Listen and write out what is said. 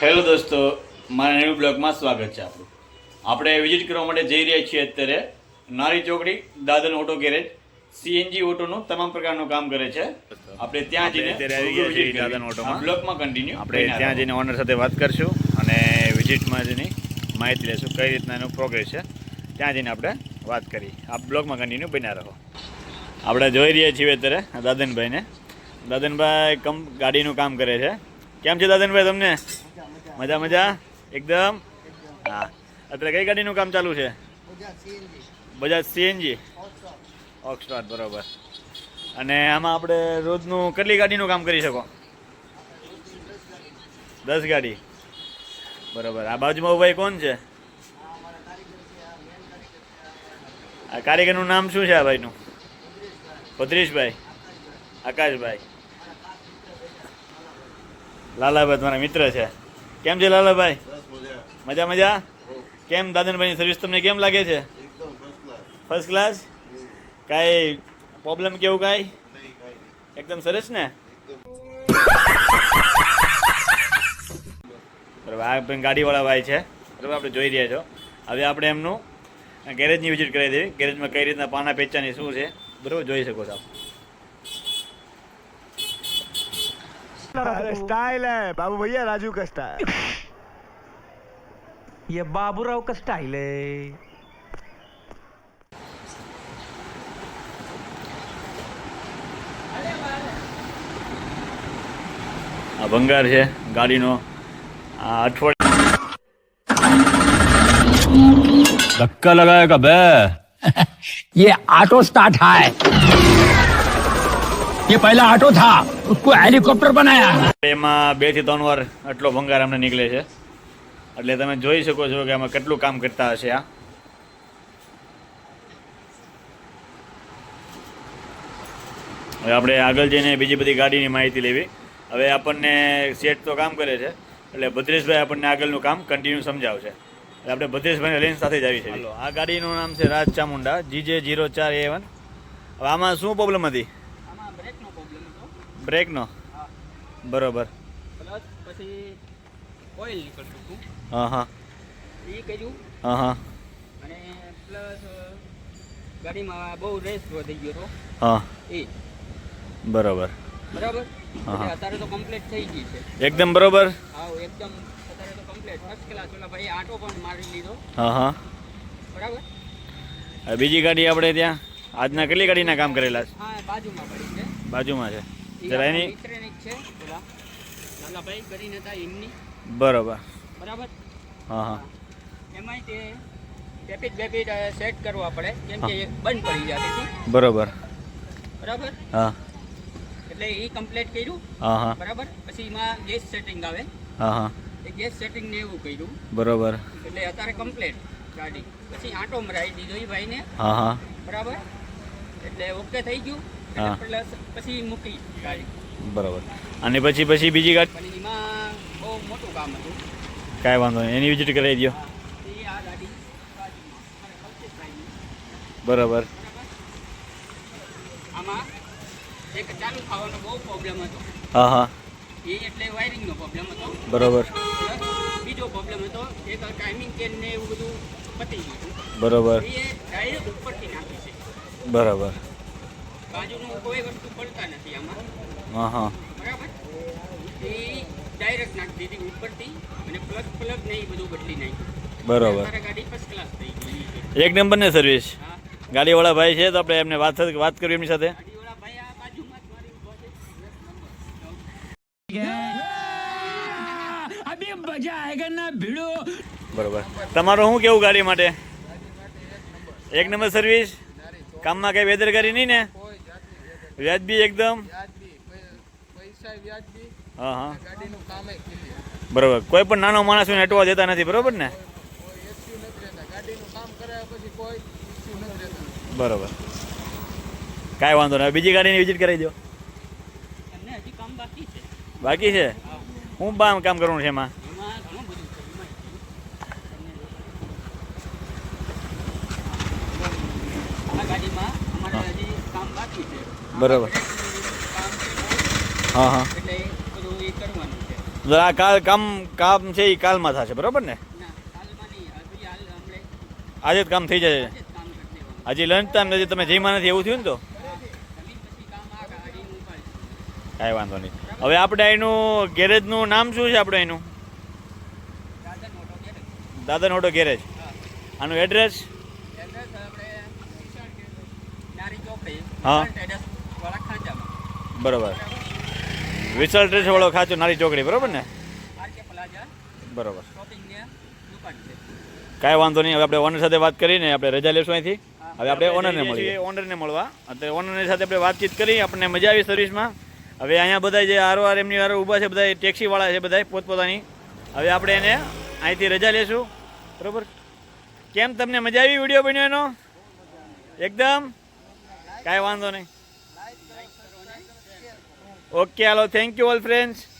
Hello દોસ્તો મારા new બ્લોગમાં સ્વાગત છે આપણું આપણે વિઝિટ કરવા માટે જઈ રહ્યા છીએ અત્યારે Nari Chokdi Dadan auto garage. CNG ઓટોનું તમામ પ્રકારનું કામ કરે છે. આપણે ત્યાં જઈને આવી ગયા છીએ દાદન ઓટોમાં. બ્લોકમાં કન્ટિન્યુ આપણે ત્યાં જઈને ઓનર સાથે વાત કરશું અને વિઝિટમાં જઈને માહિતી લેશું કઈ રીતના એનો પ્રોગ્રેસ છે. ત્યાં જઈને આપણે વાત કરી આ બ્લોગમાં કન્ટિન્યુ બન્યા રહો. આપણે જોઈ રહ્યા છીએ અત્યારે દાદનભાઈને. દાદનભાઈ કમ ગાડીનું કામ કરે છે. કેમ છે દાદનભાઈ તમને? મજા મજા? એકદમ? હા. અત્યારે કઈ ગાડીનું કામ ચાલુ છે? બજાજ સીએનજી. ઓક્સફોર્ડ, બરોબર. અને આમાં આપણે રોજનું કેટલી ગાડીનું કામ કરી શકો? દસ ગાડી. બરોબર. આ બાજુમાં ઉભાઈ કોણ છે? આ કારીગરનું નામ શું છે આ ભાઈનું? ભદ્રીશભાઈ. આકાશભાઈ. લાલાભાઈ તમારા મિત્ર છે. કેમ છે લાલાભાઈ? મજા. મજા કેમ દાદનભાઈની સર્વિસ તમને કેમ લાગે છે? ફર્સ્ટ ક્લાસ કાંઈ પ્રોબ્લેમ કેવું કાંઈ? એકદમ સરસ ને? બરાબર આ ગાડીવાળા ભાઈ છે. બરાબર આપણે જોઈ રહ્યા છો. હવે આપણે એમનું ગેરેજની વિઝિટ કરી દેવી. ગેરેજમાં કઈ રીતના પાના પેચાની શું છે? બરાબર જોઈ શકો છો આપ. अरे स्टाइल है बाबू भैया राजू का स्टाइल ये बाबूराव का स्टाइल है આ ભંગાર છે ગાડીનો આ અઠવાડિયે धक्का लगाएगा बे ये ऑटो स्टार्ट है ये पहला ऑटो था उसको हेलीकॉप्टर बनाया એમાં બે થી ત્રણ વાર આટલો ભંગાર અમને નીકળે છે એટલે તમે જોઈ શકો છો કે આમાં કેટલું કામ કરતા હશે આ હવે આપણે આગળ જઈને બીજી બધી ગાડીની માહિતી લેવી હવે આપણને શેઠ તો કામ કરે છે એટલે ભદ્રેશભાઈ આપણને આગળનું કામ કન્ટિન્યુ સમજાવશે એટલે આપણે ભદ્રેશભાઈને લઈને સાથે જ આવી છે હાલો આ ગાડીનું નામ છે રાજ ચામુંડા જીજે જીરો ચાર એ વન હવે આમાં શું પ્રોબ્લેમ હતી આમાં બ્રેકનો? બરોબર. પ્લસ પછી ઓઇલ નીકળતું હતું. હા હા. એ કર્યું. હા હા. અને પ્લસ ગાડીમાં બહુ રેસ વધી ગયો હતો. હા. એ. બરોબર. બરાબર. અત્યારે તો કમ્પ્લીટ થઈ ગઈ છે. એકદમ બરોબર? હા એકદમ અત્યારે તો કમ્પ્લીટ ફર્સ્ટ ક્લાસ ઓલા ભાઈ આટો પણ મારી લીધો. હા હા. બરાબર? બીજી ગાડી આપણે ત્યાં આજના કેટલી ગાડીના કામ કરેલા છે? હા બાજુમાં પડી. બાજુમાં છે. જરા એની છે બરોબર. બરાબર? હા હા. એમાંય તે રેપિડ બેપિડ સેટ કરવા પડે. કેમ કે બંધ પડી જાય હતી બરોબર. બરાબર? હા. એટલે એ કમ્પ્લીટ કર્યું. હા હા. બરાબર? પછી એમાં ગેસ સેટિંગ આવે. હા હા. એ ગેસ સેટિંગ ને એવું કર્યું. બરોબર. એટલે અત્યારે કમ્પ્લીટ ગાડી. પછી આંટો મરાવી દીધો એ ભાઈને. હા હા. બરાબર? એટલે ઓકે થઈ ગયું. હા. પછી મૂકી ગાડી. બરોબર. અને પછી પછી બીજી ગાડી? એમાં બહુ મોટું કામ હતું. કાંઈ વાંધો નહીં. એની વિઝિટ કરાવી દો એ. બરોબર. આમાં એક ચાલુ થવાનો બહુ પ્રોબ્લેમ હતો. હા હા. એ એટલે વાયરિંગનો પ્રોબ્લેમ હતો. બરોબર. બીજો પ્રોબ્લેમ હતો એક ટાઈમિંગ ચેન ને એવું બધું પતી ગયું બરાબર બરોબર. એ ડાયરેક્ટ ઉપરથી નાખી છે. બરોબર. બાજુનું કોઈ વસ્તુ પડતા નથી આમાં. હા હા બરાબર? એ ડાયરેક્ટ નાખી દીધી ઉપરથી અને પ્લગ પ્લગ ને બધું બદલી નાખ્યું. બરાબર. ગાડી ફર્સ્ટ ક્લાસ થઈ ગઈ. એક નંબર ને સર્વિસ ગાડીવાળા ભાઈ છે તો આપણે એમને વાત વાત કરી એમની સાથે. બરોબર. તમારું શું કેવું ગાડી માટે? એક નંબર સર્વિસ કામમાં કઈ બેદરકારી નહીં ને? વ્યાજબી એકદમ? હા હા. બરોબર. કોઈ પણ નાનો માણસ હટવા દેતા નથી બરોબર ને? બરોબર. કાંઈ વાંધો નહીં. બીજી ગાડીની વિઝિટ કરાવી દો. એમને હજી કામ બાકી છે. બાકી છે? હું બામ કામ કરવાનું છે એમાં એમાં ઘણું બધું છે એમાં આ ગાડીમાં અમારે હજી કામ બાકી છે બરોબર. હા હા. આ કાલ કામ કામ છે એ કાલમાં થશે બરાબર ને? આજે જ કામ થઈ જશે. હજી લંચ ટાઈમ નથી તમે જઈમાં નથી એવું થયું ને તો? કાંઈ વાંધો નહીં. હવે આપણે એનું ગેરેજનું નામ શું છે આપણે એનું દાદન ઓટો ગેરેજ. આનું એડ્રેસ હા. બરોબર. વિશાલ ડ્રેસ વાળો ખાચો નારી ચોકડી બરોબર ને? બરોબર. કાંઈ વાંધો નહીં હવે આપણે ઓનર સાથે વાત કરીને આપણે રજા લેશું અહીંથી. હવે આપણે ઓનરને મળીએ. ઓનરને મળવા. અત્યારે ઓનરની સાથે આપણે વાતચીત કરી આપણને મજા આવી સર્વિસમાં હવે અહીંયા બધા જે આરવાર એમની વાર ઊભા છે બધા ટેક્સીવાળા છે બધા પોતપોતાની. હવે આપણે એને અહીંથી રજા લેશું. બરોબર? કેમ તમને મજા આવી વીડિયો બન્યો એનો? એકદમ? કાંઈ વાંધો નહીં. ઓકે હાલો થેન્ક યુ ઓલ ફ્રેન્ડ્સ